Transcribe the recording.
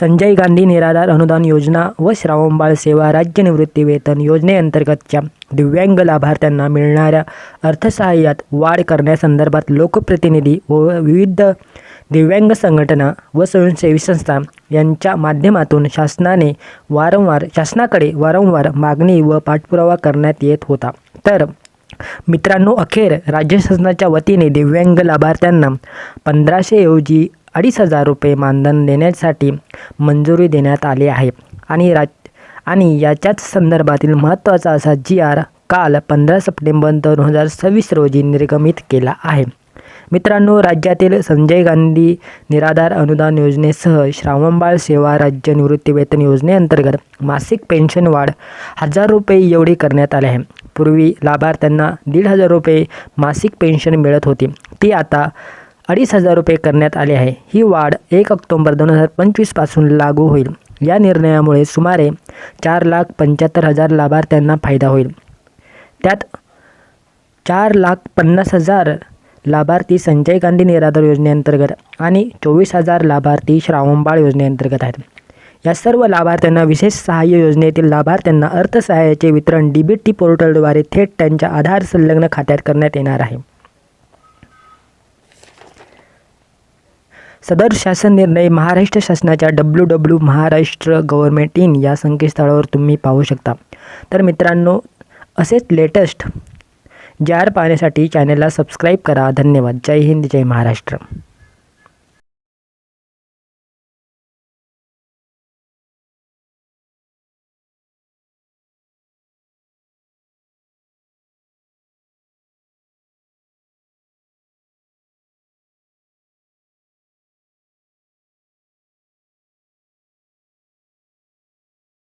संजय गांधी निराधार अनुदान योजना व श्रावणबाळ सेवा राज्य निवृत्तीवेतन योजनेअंतर्गतच्या दिव्यांग लाभार्थ्यांना मिळणाऱ्या अर्थसहाय्यात वाढ करण्यासंदर्भात लोकप्रतिनिधी व विविध दिव्यांग संघटना व स्वयंसेवी संस्था यांच्या माध्यमातून शासनाने वारंवार शासनाकडे वारंवार मागणी व पाठपुरावा करण्यात येत होता. तर मित्रांनो अखेर राज्य शासनाच्या वतीने दिव्यांग लाभार्थ्यांना पंधराशेऐवजी अडीच हजार रुपये मानधन देण्यासाठी मंजुरी देण्यात आली आहे. आणि राज आणि याच्याच संदर्भातील महत्त्वाचा असा जी आर काल पंधरा सप्टेंबर दोन हजार सव्वीस रोजी निर्गमित केला आहे. मित्रांनो राज्यातील संजय गांधी निराधार अनुदान योजनेसह श्रावणबाळ सेवा राज्य निवृत्तीवेतन योजनेअंतर्गत मासिक पेन्शन वाढ हजार रुपये एवढी करण्यात आले आहे. पूर्वी लाभार्थ्यांना दीड हजार रुपये मासिक पेन्शन मिळत होती. ती आता अडीच हजार रुपये करण्यात आले आहे. ही वाढ एक ऑक्टोंबर दोन हजार पंचवीसपासून लागू होईल. या निर्णयामुळे सुमारे चार लाख पंच्याहत्तर हजार लाभार्थ्यांना फायदा होईल. त्यात चार लाख पन्नास हजार लाभार्थी संजय गांधी निराधार योजनेअंतर्गत आणि चोवीस हजार लाभार्थी श्रावणबाळ योजनेअंतर्गत आहेत. या सर्व लाभार्थ्यांना विशेष सहाय्य योजनेतील लाभार्थ्यांना अर्थसहाय्याचे वितरण डी बी टी पोर्टलद्वारे थेट त्यांच्या आधार संलग्न खात्यात करण्यात येणार आहे. सदर शासन निर्णय महाराष्ट्र शासनाच्या W W Maharashtra government in या संकेतस्थळावर तुम्ही पाहू शकता. तर मित्रांनो असेच लेटेस्ट जार पाहण्यासाठी चॅनलला सबस्क्राईब करा. धन्यवाद. जय हिंद जय महाराष्ट्र.